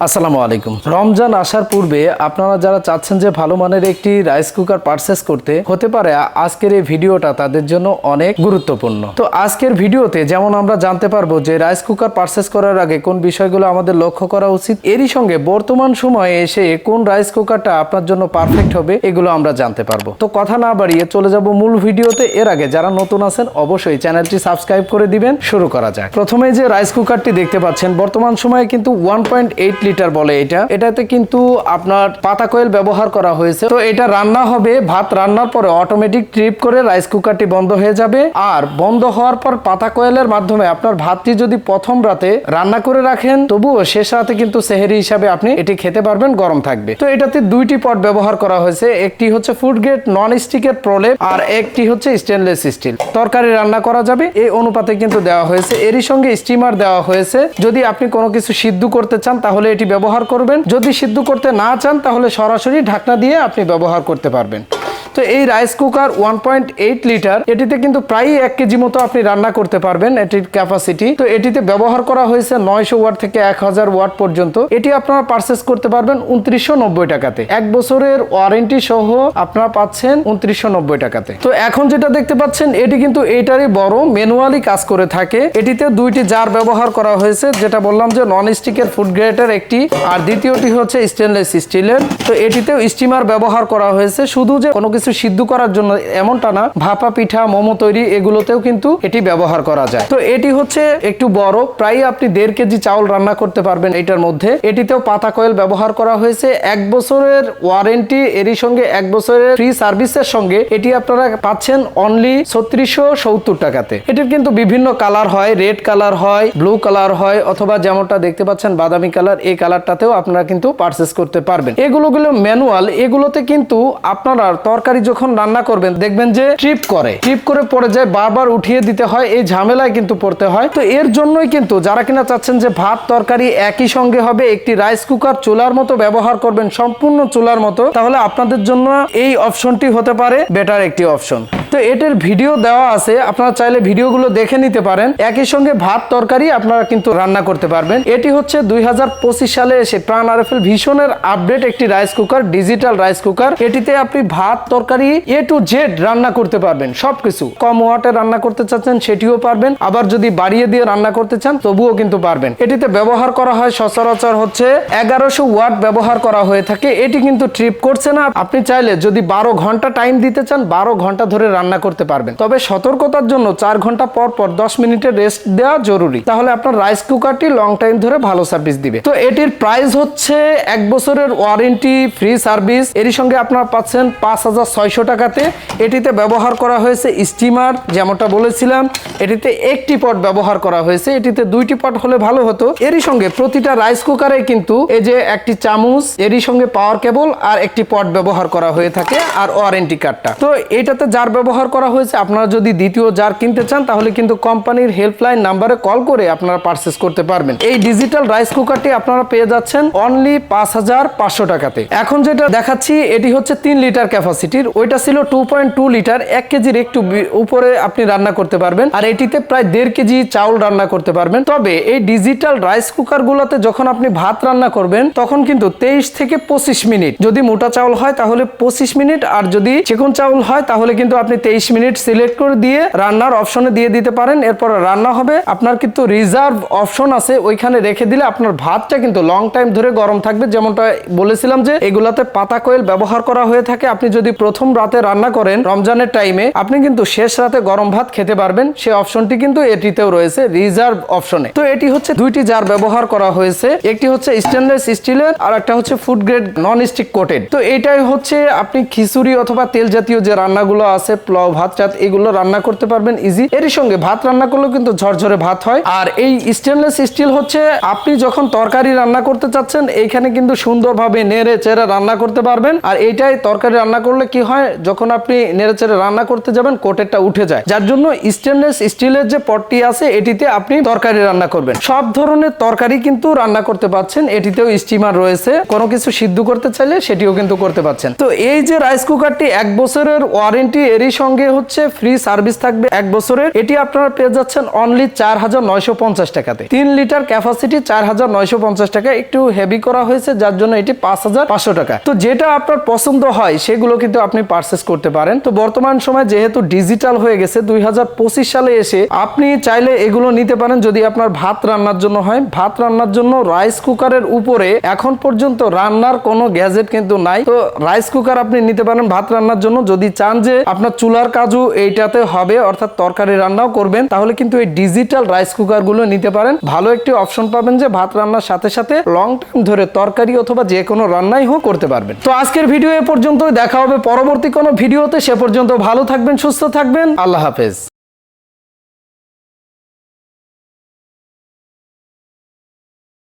আসসালামু আলাইকুম। রমজান আসার পূর্বে আপনারা যারা চাচ্ছেন যে ভালো মানের একটি রাইস কুকার পারচেস করতে, হতে পারে আজকের এই ভিডিওটা তাদের জন্য অনেক গুরুত্বপূর্ণ। তো আজকের ভিডিওতে যেমন আমরা জানতে পারব যে রাইস কুকার পারচেস করার আগে কোন বিষয়গুলো আমাদের লক্ষ্য করা উচিত, এরই সঙ্গে বর্তমান সময়ে এসে কোন রাইস কুকারটা আপনার জন্য পারফেক্ট হবে, এগুলো আমরা জানতে পারব। তো কথা না বাড়িয়ে চলে যাব মূল ভিডিওতে, এর আগে যারা নতুন আছেন অবশ্যই চ্যানেলটি সাবস্ক্রাইব করে দিবেন, শুরু করা যাক। প্রথমে যে রাইস কুকারটি দেখতে পাচ্ছেন, বর্তমান সময়ে কিন্তু ওয়ান পয়েন্ট এইট লিটার বলে এটা। এটাতে কিন্তু আপনার পাতা কোয়েল ব্যবহার করা হয়েছে। তো এটা রান্না হবে, ভাত রান্নার পরে অটোমেটিক ট্রিপ করে রাইস কুকারটি বন্ধ হয়ে যাবে। আর বন্ধ হওয়ার পর পাতা কোয়েলের মাধ্যমে আপনার ভাতটি যদি প্রথম রাতে রান্না করে রাখেন, তবুও শেষ রাতে কিন্তু সেহেরি হিসাবে আপনি এটি খেতে পারবেন, গরম থাকবে। তো এটাতে দুইটি পট ব্যবহার করা হয়েছে। একটি হচ্ছে ফুড গ্রেড নন স্টিকের প্রলেপ, আর একটি হচ্ছে স্টেনলেস স্টিল তরকারি রান্না করা যাবে। এই অনুপাতে কিন্তু দেওয়া হয়েছে। এরই সঙ্গে স্টিমার দেওয়া হয়েছে। যদি আপনি কোনো কিছু সিদ্ধ করতে চান, তাহলে এটি ব্যবহার করবেন। যদি সিদ্ধ করতে না চান, তাহলে সরাসরি ঢাকনা দিয়ে আপনি ব্যবহার করতে পারবেন। তো এই rice cooker one point eight litre এটিতে কিন্তু প্রায় এক কেজি মতো আপনি রান্না করতে পারবেন এটির ক্যাপাসিটি তো এটিতে ব্যবহার করা হয়েছে নয়শো ওয়াট থেকে এক হাজার ওয়াট পর্যন্ত। এটি আপনারা পারচেস করতে পারবেন উনত্রিশশো নব্বই টাকাতে। এক বছরের ওয়ারেন্টি সহ আপনারা পাচ্ছেন উনত্রিশশো নব্বই টাকাতে। তো এখন যেটা দেখতে পাচ্ছেন, এটি কিন্তু এইটারই বড় ম্যানুয়ালি কাজ করে থাকে। এটিতে দুইটি জার ব্যবহার করা হয়েছে, যেটা বললাম যে নন স্টিকের ফুড গ্রেটার একটি, আর দ্বিতীয়টি হচ্ছে স্টেনলেস স্টিলের তো এটিতেও স্টিমার ব্যবহার করা হয়েছে, শুধু যে কোনো কিছু সিদ্ধ করার জন্য এমনটা না, ভাপা পিঠা, মোমো তৈরি এগুলোতেও কিন্তু এটি ব্যবহার করা যায়। তো এটি হচ্ছে একটু বড় প্রায় আপনি দেড় কেজি চাউল রান্না করতে পারবেন এটার মধ্যে। এটিতেও পাতা কয়েল ব্যবহার করা হয়েছে। এক বছরের ওয়ারেন্টি, এরই সঙ্গে এক বছরের ফ্রি সার্ভিসের সঙ্গে এটি আপনারা পাচ্ছেন অনলি ছত্রিশশো সত্তর টাকাতে। এটির কিন্তু বিভিন্ন কালার হয়, রেড কালার হয়, ব্লু কালার হয়, অথবা যেমনটা দেখতে পাচ্ছেন বাদামি কালার, এই কালারটাতেও আপনারা কিন্তু পারচেস করতে পারবেন। এগুলো গুলো ম্যানুয়াল, এগুলোতে কিন্তু আপনারা তরকারি যখন রান্না করবেন, দেখবেন যে ট্রিপ করে। ট্রিপ করে পড়ে যায়, বারবার উঠিয়ে দিতে হয়, এই ঝামেলায় কিন্তু পড়তে হয়। তো এর জন্যই কিন্তু যারা কিনা চাচ্ছেন যে ভাত, তরকারি একই সঙ্গে হবে, একটি রাইস কুকার চুলার মতো ব্যবহার করবেন, সম্পূর্ণ চুলার মতো, তাহলে আপনাদের জন্য এই অপশনটি হতে পারে বেটার একটি অপশন তো এটার ভিডিও দেওয়া আছে, আপনারা চাইলে ভিডিওগুলো দেখে নিতে পারেন। একই সঙ্গে ভাত, তরকারি আপনারা কিন্তু রান্না করতে পারবেন। এটি হচ্ছে দুই হাজার পঁচিশ সালে এসে প্রাণ আরএফএল ভীষণের আপডেট একটি rice cooker, digital rice cooker. এটিতে আপনি ভাত, তরকারি এ টু জেড রান্না করতে পারবেন, সবকিছু। কম ওয়াটে রান্না করতে চাচ্ছেন, সেটিও পারবেন। আবার যদি বাড়িয়ে দিয়ে রান্না করতে চান, তবুও কিন্তু পারবেন। এটিতে ব্যবহার করা হয় সচরাচর হচ্ছে এগারোশো ওয়াট ব্যবহার করা হয়ে থাকে। এটি কিন্তু ট্রিপ করছে না। আপনি চাইলে যদি বারো ঘণ্টা টাইম দিতে চান, বারো ঘণ্টা ধরে রান্না করতে পারবেন। তবে সতর্কতার জন্য চার ঘণ্টা পর পর দশ মিনিটের রেস্ট দেওয়া জরুরি। তাহলে আপনার রাইস কুকারটি লং টাইম ধরে ভালো সার্ভিস দিবে। তো এটির প্রাইস হচ্ছে এক বছরের ওয়ারেন্টি ফ্রি সার্ভিস এরই সঙ্গে আপনারা পাচ্ছেন পাঁচ হাজার ছয়শো টাকাতে। এটিতে ব্যবহার করা হয়েছে স্টিমার যেমনটা বলেছিলাম। এটিতে একটি পট ব্যবহার করা হয়েছে। এটিতে দুইটি পট হলে ভালো হতো। এরই সঙ্গে প্রতিটা রাইস কুকারে কিন্তু এই যে একটি চামচ, এরই সঙ্গে পাওয়ার কেবল আর একটি পট ব্যবহার করা হয়ে থাকে আর ওয়ারেন্টি কার্ডটা তো এটাতে যার ব্যবহার করা হয়েছে। আপনারা যদি দ্বিতীয় জার কিনতে চান, তাহলে কিন্তু কোম্পানির হেল্পলাইন নাম্বারে কল করে আপনারা পারচেস করতে পারবেন। এই ডিজিটাল রাইস কুকারটি আপনারা পেয়ে যাচ্ছেন অনলি পাঁচ হাজার পাঁচশো টাকাতে। এখন যেটা দেখাচ্ছি, এটি হচ্ছে তিন লিটার ক্যাপাসিটির। ওইটা ছিল টু পয়েন্ট টু লিটার। এক কেজির একটু উপরে আপনি রান্না করতে পারবেন। আর এটিতে প্রায় দেড় কেজি চাউল রান্না করতে পারবেন। তবে এই ডিজিটাল রাইস কুকার গুলোতে যখন আপনি ভাত রান্না করবেন, তখন কিন্তু তেইশ থেকে পঁচিশ মিনিট। যদি মোটা চাউল হয়, তাহলে পঁচিশ মিনিট। আর যদি চিকন চাউল হয়, তাহলে কিন্তু আপনি তেইশ মিনিট সিলেক্ট করে দিয়ে রান্নার অপশনে দিয়ে দিতে পারেন, এরপর রান্না হবে। আপনার কিন্তু রিজার্ভ অপশন আছে, ওইখানে রেখে দিলে আপনার ভাতটা কিন্তু লং টাইম ধরে গরম থাকবে। যেমনটা বলেছিলাম যে, এগুলাতে পাতা কোয়েল ব্যবহার করা হয়ে থাকে। আপনি যদি প্রথম রাতে রান্না করেন রমজানের টাইমে আপনি কিন্তু শেষ রাতে গরম ভাত খেতে পারবেন। সেই অপশনটি কিন্তু এটিতেও রয়েছে রিজার্ভ অপশনে তো এটি হচ্ছে দুইটি জার ব্যবহার করা হয়েছে। একটি হচ্ছে স্টেনলেস স্টিলের আর একটা হচ্ছে food grade non stick coated তো এটাই হচ্ছে আপনি খিচুড়ি অথবা তেল জাতীয় যে রান্নাগুলো আছে পোলাও, ভাত চাত এগুলো রান্না করতে পারবেন ইজি এরই সঙ্গে ভাত রান্না করলেও কিন্তু ঝরঝরে ভাত হয়। আর এই স্টেনলেস স্টিল হচ্ছে, আপনি যখন তরকারি রান্না করতে চাচ্ছেন, এইখানে কিন্তু সুন্দরভাবে নেড়ে চেড়ে রান্না করতে পারবেন। আর এইটাই তরকারি রান্না করলে কি হয়, যখন আপনি নেড়েচেড়ে রান্না করতে যাবেন, কোটেরটা উঠে যায়। যার জন্য স্টেনলেস স্টিলের যে পটটি আছে, এটিতে আপনি তরকারি রান্না করবেন। সব ধরনের তরকারি কিন্তু রান্না করতে পাচ্ছেন। এটিতেও স্টিমার রয়েছে। কোনো কিছু সিদ্ধ করতে চাইলে সেটিও কিন্তু করতে পাচ্ছেন। তো এই যে রাইস কুকারটি এক বছরের ওয়ারেন্টি এরই সঙ্গে হচ্ছে ফ্রি সার্ভিস থাকবে এক বছরের। এটি আপনারা পেয়ে যাচ্ছেন অনলি চার হাজার নয়শো পঞ্চাশ টাকাতে। তিন লিটার ক্যাপাসিটি চার হাজার নয়শো পঞ্চাশ টাকা। একটু হেভি করা হয়েছে, যার জন্য এটি পাঁচ হাজার পাঁচশো টাকা। তো যেটা আপনার পছন্দ হয়, সেগুলো কিন্তু আপনি পারচেস করতে পারেন। তো বর্তমান সময় যেহেতু ডিজিটাল হয়ে গেছে, দুই হাজার পঁচিশ সালে এসে আপনি চাইলে এগুলো নিতে পারেন যদি আপনার ভাত রান্নার জন্য হয়। ভাত রান্নার জন্য রাইস কুকারের উপরে এখন পর্যন্ত রান্নার কোনো গ্যাজেট কিন্তু নাই। তো রাইস কুকার আপনি নিতে পারেন ভাত রান্নার জন্য। যদি চান যে আপনার চুলার কাজু এইটাতে হবে, অর্থাৎ তরকারি রান্নাও করবেন, তাহলে কিন্তু এই ডিজিটাল রাইস কুকারগুলো নিতে পারেন। ভালো একটি অপশন পাবেন যে ভাত রান্নার সাথে সাথে লং টাইম ধরে তরকারি অথবা যে কোনো রান্নাই হোক করতে পারবেন। তো আজকের ভিডিও এ পর্যন্ত দেখা হবে পরবর্তী কোনো ভিডিওতে সে পর্যন্ত ভালো থাকবেন, সুস্থ থাকবেন, আল্লাহ হাফেজ।